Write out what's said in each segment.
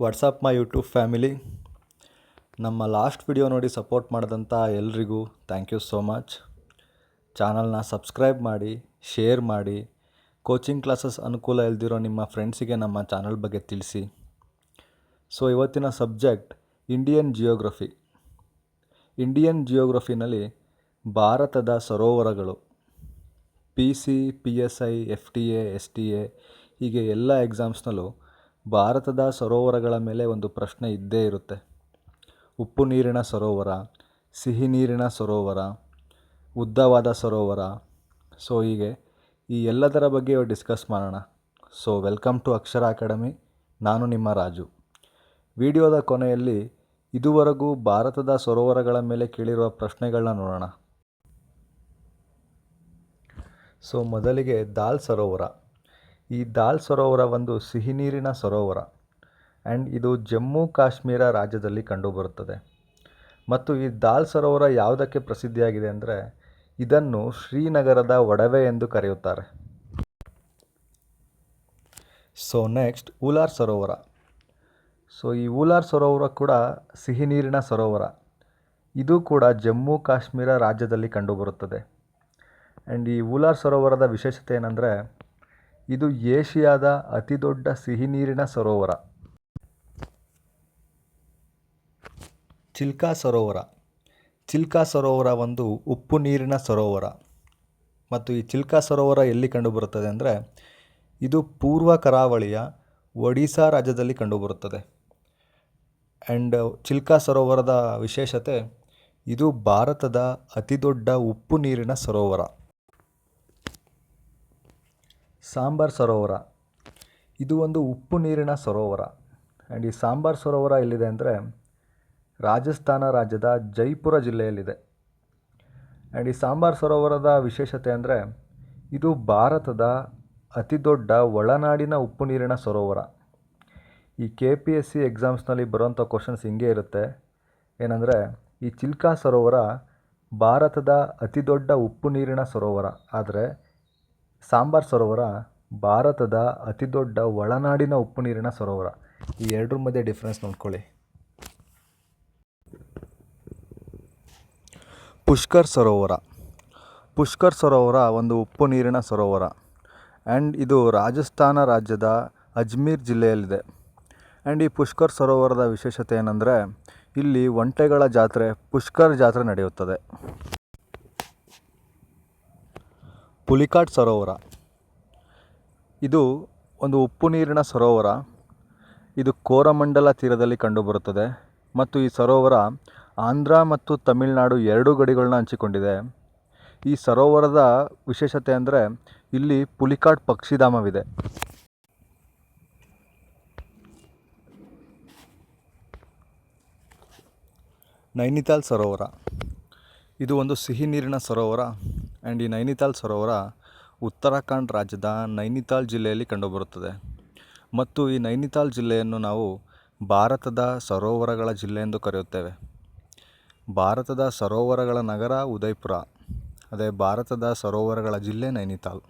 What's up my YouTube family ನಮ್ಮ last video ನೋಡಿ support ಮಾಡಿದಂಥ ಎಲ್ರಿಗೂ ಥ್ಯಾಂಕ್ ಯು ಸೋ ಮಚ್ ಚಾನಲ್ನ ಸಬ್ಸ್ಕ್ರೈಬ್ ಮಾಡಿ ಶೇರ್ ಮಾಡಿ ಕೋಚಿಂಗ್ ಕ್ಲಾಸಸ್ ಅನುಕೂಲ ಇಲ್ದಿರೋ ನಿಮ್ಮ ಫ್ರೆಂಡ್ಸಿಗೆ ನಮ್ಮ ಚಾನಲ್ ಬಗ್ಗೆ ತಿಳಿಸಿ. ಸೊ ಇವತ್ತಿನ ಸಬ್ಜೆಕ್ಟ್ ಇಂಡಿಯನ್ ಜಿಯೋಗ್ರಫಿ ಇಂಡಿಯನ್ ಜಿಯೋಗ್ರಫಿನಲ್ಲಿ ಭಾರತದ ಸರೋವರಗಳು P C P S I F T A S T A ಹೀಗೆ ಎಲ್ಲ ಎಕ್ಸಾಮ್ಸ್ನಲ್ಲೂ ಭಾರತದ ಸರೋವರಗಳ ಮೇಲೆ ಒಂದು ಪ್ರಶ್ನೆ ಇದ್ದೇ ಇರುತ್ತೆ. ಉಪ್ಪು ನೀರಿನ ಸರೋವರ, ಸಿಹಿ ನೀರಿನ ಸರೋವರ, ಉದ್ದವಾದ ಸರೋವರ. ಸೊ, ಹೀಗೆ ಈ ಎಲ್ಲದರ ಬಗ್ಗೆ ಡಿಸ್ಕಸ್ ಮಾಡೋಣ. So, welcome to Akshara academy. ನಾನು ನಿಮ್ಮ ರಾಜು. ವಿಡಿಯೋದ ಕೊನೆಯಲ್ಲಿ ಇದುವರೆಗೂ ಭಾರತದ ಸರೋವರಗಳ ಮೇಲೆ ಕೇಳಿರುವ ಪ್ರಶ್ನೆಗಳನ್ನ ನೋಡೋಣ. ಸೊ, ಮೊದಲಿಗೆ ದಾಲ್ ಸರೋವರ. ಈ ದಾಲ್ ಸರೋವರ ಒಂದು ಸಿಹಿ ನೀರಿನ ಸರೋವರ. ಆ್ಯಂಡ್ ಇದು ಜಮ್ಮು ಕಾಶ್ಮೀರ ರಾಜ್ಯದಲ್ಲಿ ಕಂಡುಬರುತ್ತದೆ. ಮತ್ತು ಈ ದಾಲ್ ಸರೋವರ ಯಾವುದಕ್ಕೆ ಪ್ರಸಿದ್ಧಿಯಾಗಿದೆ ಅಂದರೆ ಇದನ್ನು ಶ್ರೀನಗರದ ಒಡವೆ ಎಂದು ಕರೆಯುತ್ತಾರೆ. ಸೊ ನೆಕ್ಸ್ಟ್ ಊಲಾರ್ ಸರೋವರ. ಸೊ ಈ ಊಲಾರ್ ಸರೋವರ ಕೂಡ ಸಿಹಿ ನೀರಿನ ಸರೋವರ. ಇದು ಕೂಡ ಜಮ್ಮು ಕಾಶ್ಮೀರ ರಾಜ್ಯದಲ್ಲಿ ಕಂಡುಬರುತ್ತದೆ. ಆ್ಯಂಡ್ ಈ ಊಲಾರ್ ಸರೋವರದ ವಿಶೇಷತೆ ಏನಂದರೆ ಇದು ಏಷ್ಯಾದ ಅತಿದೊಡ್ಡ ದೊಡ್ಡ ಸಿಹಿ ನೀರಿನ ಸರೋವರ. ಚಿಲ್ಕಾ ಸರೋವರ. ಚಿಲ್ಕಾ ಸರೋವರ ಒಂದು ಉಪ್ಪು ನೀರಿನ ಸರೋವರ. ಮತ್ತು ಈ ಚಿಲ್ಕಾ ಸರೋವರ ಎಲ್ಲಿ ಕಂಡುಬರುತ್ತದೆ ಅಂದರೆ, ಇದು ಪೂರ್ವ ಕರಾವಳಿಯ ಒಡಿಶಾ ರಾಜ್ಯದಲ್ಲಿ ಕಂಡುಬರುತ್ತದೆ. ಆ್ಯಂಡ್ ಚಿಲ್ಕಾ ಸರೋವರದ ವಿಶೇಷತೆ, ಇದು ಭಾರತದ ಅತಿದೊಡ್ಡ ಉಪ್ಪು ನೀರಿನ ಸರೋವರ. ಸಾಂಬಾರ್ ಸರೋವರ. ಇದು ಒಂದು ಉಪ್ಪು ನೀರಿನ ಸರೋವರ. ಆ್ಯಂಡ್ ಈ ಸಾಂಬಾರ್ ಸರೋವರ ಎಲ್ಲಿದೆ ಅಂದರೆ ರಾಜಸ್ಥಾನ ರಾಜ್ಯದ ಜೈಪುರ ಜಿಲ್ಲೆಯಲ್ಲಿದೆ. ಆ್ಯಂಡ್ ಈ ಸಾಂಬಾರ್ ಸರೋವರದ ವಿಶೇಷತೆ ಅಂದರೆ ಇದು ಭಾರತದ ಅತಿ ದೊಡ್ಡ ಒಳನಾಡಿನ ಉಪ್ಪು ನೀರಿನ ಸರೋವರ. ಈ ಕೆ ಪಿ ಎಸ್ ಸಿ ಎಕ್ಸಾಮ್ಸ್ನಲ್ಲಿ ಬರುವಂಥ ಕ್ವಶನ್ಸ್ ಹಿಂಗೆ ಇರುತ್ತೆ. ಏನಂದರೆ ಈ ಚಿಲ್ಕಾ ಸರೋವರ ಭಾರತದ ಅತಿ ದೊಡ್ಡ ಉಪ್ಪು ನೀರಿನ ಸರೋವರ. ಆದರೆ ಸಾಂಬಾರ್ ಸರೋವರ ಭಾರತದ ಅತಿದೊಡ್ಡ ಒಳನಾಡಿನ ಉಪ್ಪು ನೀರಿನ ಸರೋವರ. ಈ ಎರಡರ ಮಧ್ಯೆ ಡಿಫ್ರೆನ್ಸ್ ನೋಡ್ಕೊಳ್ಳಿ. ಪುಷ್ಕರ್ ಸರೋವರ. ಪುಷ್ಕರ್ ಸರೋವರ ಒಂದು ಉಪ್ಪು ನೀರಿನ ಸರೋವರ. ಆ್ಯಂಡ್ ಇದು ರಾಜಸ್ಥಾನ ರಾಜ್ಯದ ಅಜ್ಮೀರ್ ಜಿಲ್ಲೆಯಲ್ಲಿದೆ. ಆ್ಯಂಡ್ ಈ ಪುಷ್ಕರ್ ಸರೋವರದ ವಿಶೇಷತೆ ಏನಂದರೆ, ಇಲ್ಲಿ ಒಂಟೆಗಳ ಜಾತ್ರೆ, ಪುಷ್ಕರ್ ಜಾತ್ರೆ ನಡೆಯುತ್ತದೆ. ಪುಲಿಕಾಟ್ ಸರೋವರ. ಇದು ಒಂದು ಉಪ್ಪು ನೀರಿನ ಸರೋವರ. ಇದು ಕೋರಮಂಡಲ ತೀರದಲ್ಲಿ ಕಂಡುಬರುತ್ತದೆ ಮತ್ತು ಈ ಸರೋವರ ಆಂಧ್ರ ಮತ್ತು ತಮಿಳುನಾಡು ಎರಡೂ ಗಡಿಗಳನ್ನ ಹಂಚಿಕೊಂಡಿದೆ. ಈ ಸರೋವರದ ವಿಶೇಷತೆ ಅಂದರೆ ಇಲ್ಲಿ ಪುಲಿಕಾಟ್ ಪಕ್ಷಿಧಾಮವಿದೆ. ನೈನಿತಾಲ್ ಸರೋವರ. ಇದು ಒಂದು ಸಿಹಿ ನೀರಿನ ಸರೋವರ. ಆ್ಯಂಡ್ ಈ ನೈನಿತಾಲ್ ಸರೋವರ ಉತ್ತರಾಖಂಡ್ ರಾಜ್ಯದ ನೈನಿತಾಲ್ ಜಿಲ್ಲೆಯಲ್ಲಿ ಕಂಡುಬರುತ್ತದೆ. ಮತ್ತು ಈ ನೈನಿತಾಲ್ ಜಿಲ್ಲೆಯನ್ನು ನಾವು ಭಾರತದ ಸರೋವರಗಳ ಜಿಲ್ಲೆ ಎಂದು ಕರೆಯುತ್ತೇವೆ. ಭಾರತದ ಸರೋವರಗಳ ನಗರ ಉದಯ್ಪುರ, ಅದೇ ಭಾರತದ ಸರೋವರಗಳ ಜಿಲ್ಲೆ ನೈನಿತಾಲ್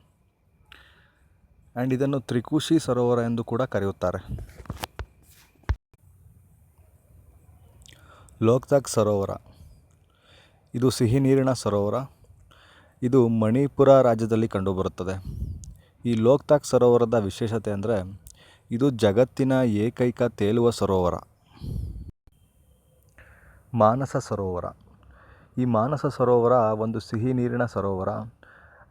ಆ್ಯಂಡ್ ಇದನ್ನು ತ್ರಿಕೂಶಿ ಸರೋವರ ಎಂದು ಕೂಡ ಕರೆಯುತ್ತಾರೆ. ಲೋಕ್ತಾಕ್ ಸರೋವರ. ಇದು ಸಿಹಿ ನೀರಿನ ಸರೋವರ. ಇದು ಮಣಿಪುರ ರಾಜ್ಯದಲ್ಲಿ ಕಂಡುಬರುತ್ತದೆ. ಈ ಲೋಕ್ತಾಕ್ ಸರೋವರದ ವಿಶೇಷತೆ ಅಂದರೆ ಇದು ಜಗತ್ತಿನ ಏಕೈಕ ತೇಲುವ ಸರೋವರ. ಮಾನಸ ಸರೋವರ. ಈ ಮಾನಸ ಸರೋವರ ಒಂದು ಸಿಹಿ ನೀರಿನ ಸರೋವರ.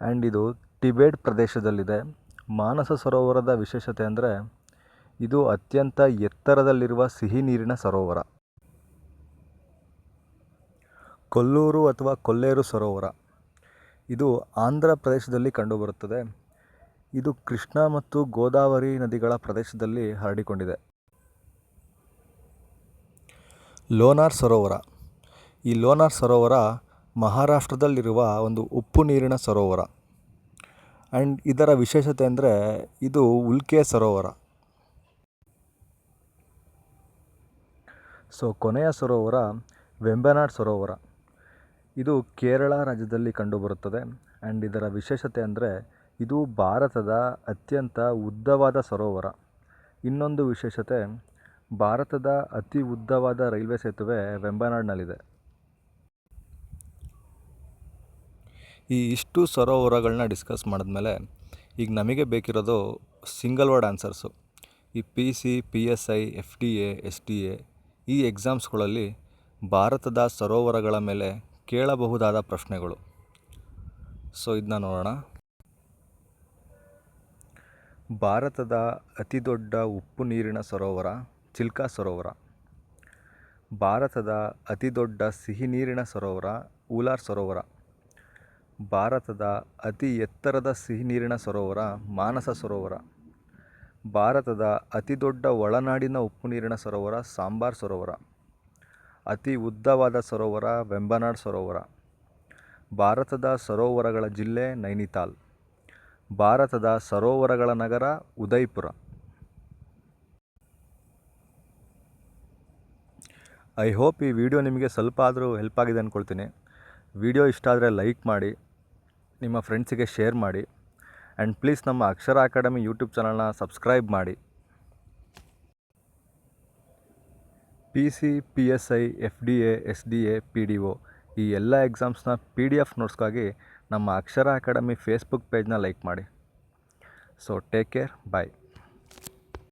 ಆ್ಯಂಡ್ ಇದು ಟಿಬೇಟ್ ಪ್ರದೇಶದಲ್ಲಿದೆ. ಮಾನಸ ಸರೋವರದ ವಿಶೇಷತೆ ಅಂದರೆ ಇದು ಅತ್ಯಂತ ಎತ್ತರದಲ್ಲಿರುವ ಸಿಹಿ ನೀರಿನ ಸರೋವರ. ಕೊಲ್ಲೂರು ಅಥವಾ ಕೊಲ್ಲೇರು ಸರೋವರ. ಇದು ಆಂಧ್ರ ಪ್ರದೇಶದಲ್ಲಿ ಕಂಡುಬರುತ್ತದೆ. ಇದು ಕೃಷ್ಣ ಮತ್ತು ಗೋದಾವರಿ ನದಿಗಳ ಪ್ರದೇಶದಲ್ಲಿ ಹರಡಿಕೊಂಡಿದೆ. ಲೋನಾರ್ ಸರೋವರ. ಈ ಲೋನಾರ್ ಸರೋವರ ಮಹಾರಾಷ್ಟ್ರದಲ್ಲಿರುವ ಒಂದು ಉಪ್ಪು ನೀರಿನ ಸರೋವರ. ಆ್ಯಂಡ್ ಇದರ ವಿಶೇಷತೆ ಅಂದರೆ ಇದು ಉಲ್ಕೆ ಸರೋವರ. ಸೊ ಕೊನೆಯ ಸರೋವರ ವೆಂಬನಾಡ್ ಸರೋವರ. ಇದು ಕೇರಳ ರಾಜ್ಯದಲ್ಲಿ ಕಂಡುಬರುತ್ತದೆ. ಆ್ಯಂಡ್ ಇದರ ವಿಶೇಷತೆ ಅಂದರೆ ಇದು ಭಾರತದ ಅತ್ಯಂತ ಉದ್ದವಾದ ಸರೋವರ. ಇನ್ನೊಂದು ವಿಶೇಷತೆ, ಭಾರತದ ಅತಿ ಉದ್ದವಾದ ರೈಲ್ವೆ ಸೇತುವೆ ವೆಂಬನಾಡ್ನಲ್ಲಿದೆ. ಈ ಇಷ್ಟು ಸರೋವರಗಳನ್ನ ಡಿಸ್ಕಸ್ ಮಾಡಿದ್ಮೇಲೆ ಈಗ ನಮಗೆ ಬೇಕಿರೋದು ಸಿಂಗಲ್ ವರ್ಡ್ ಆನ್ಸರ್ಸು. ಈ P C, P S I, F D A, S D A ಈ ಎಕ್ಸಾಮ್ಸ್ಗಳಲ್ಲಿ ಭಾರತದ ಸರೋವರಗಳ ಮೇಲೆ ಕೇಳಬಹುದಾದ ಪ್ರಶ್ನೆಗಳು. ಸೊ ಇದನ್ನ ನೋಡೋಣ. ಭಾರತದ ಅತಿದೊಡ್ಡ ಉಪ್ಪು ನೀರಿನ ಸರೋವರ, ಚಿಲ್ಕಾ ಸರೋವರ. ಭಾರತದ ಅತಿ ದೊಡ್ಡ ಸಿಹಿ ನೀರಿನ ಸರೋವರ, ಊಲಾರ್ ಸರೋವರ. ಭಾರತದ ಅತಿ ಎತ್ತರದ ಸಿಹಿ ನೀರಿನ ಸರೋವರ, ಮಾನಸ ಸರೋವರ. ಭಾರತದ ಅತಿ ದೊಡ್ಡ ಒಳನಾಡಿನ ಉಪ್ಪು ನೀರಿನ ಸರೋವರ, ಸಾಂಬಾರ್ ಸರೋವರ. ಅತಿ ಉದ್ದವಾದ ಸರೋವರ ವೆಂಬನಾಡ್ ಸರೋವರ. ಭಾರತದ ಸರೋವರಗಳ ಜಿಲ್ಲೆ ನೈನಿತಾಲ್. ಭಾರತದ ಸರೋವರಗಳ ನಗರ ಉದಯ್ಪುರ ಐ ಹೋಪ್ ಈ ವಿಡಿಯೋ ನಿಮಗೆ ಸ್ವಲ್ಪ ಆದರೂ ಹೆಲ್ಪ್ ಆಗಿದೆ ಅಂದ್ಕೊಳ್ತೀನಿ ವಿಡಿಯೋ ಇಷ್ಟ ಆದರೆ ಲೈಕ್ ಮಾಡಿ, ನಿಮ್ಮ ಫ್ರೆಂಡ್ಸಿಗೆ ಶೇರ್ ಮಾಡಿ ಆ್ಯಂಡ್ ಪ್ಲೀಸ್ ನಮ್ಮ ಅಕ್ಷರ ಅಕಾಡೆಮಿ ಯೂಟ್ಯೂಬ್ ಚಾನಲ್ನ ಸಬ್ಸ್ಕ್ರೈಬ್ ಮಾಡಿ. P C P S I F D A S D A P D O ಈ ಎಲ್ಲ ಎಕ್ಸಾಮ್ಸ್ನ ಪಿ ಡಿ ಎಫ್ ನೋಟ್ಸ್ಗಾಗಿ ನಮ್ಮ ಅಕ್ಷರ ಅಕಾಡೆಮಿ ಫೇಸ್ಬುಕ್ ಪೇಜ್ನ ಲೈಕ್ ಮಾಡಿ. So take care bye